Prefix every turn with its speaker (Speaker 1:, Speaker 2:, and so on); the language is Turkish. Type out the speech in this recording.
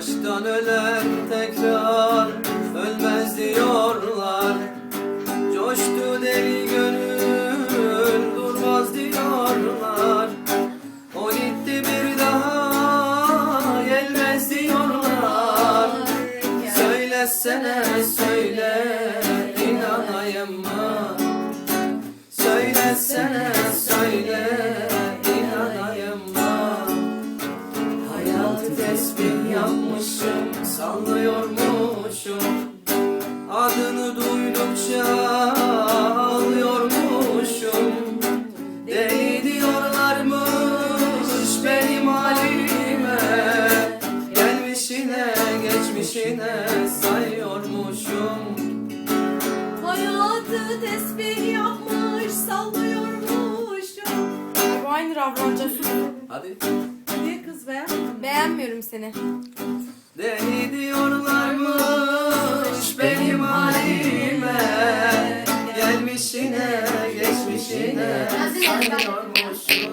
Speaker 1: Aşktan ölen tekrar ölmez diyorlar. Coştu deli gönül durmaz diyorlar. O gitti bir daha gelmez diyorlar. Söylesene söyle tesbih yapmışım sallıyormuşum. Adını duydukça ağlıyormuşum. Deli diyorlarmış benim halime. Gelmişine geçmişine sayıyormuşum.
Speaker 2: Hayatı tesbih yapmış sallıyormuşum.
Speaker 3: Bu aynı Ravranca.
Speaker 1: Hadi
Speaker 2: Niye kız be?
Speaker 3: Beğenmiyorum seni.
Speaker 1: Deli diyorlarmış benim halime Gelmişine geçmişine sayıyormuşum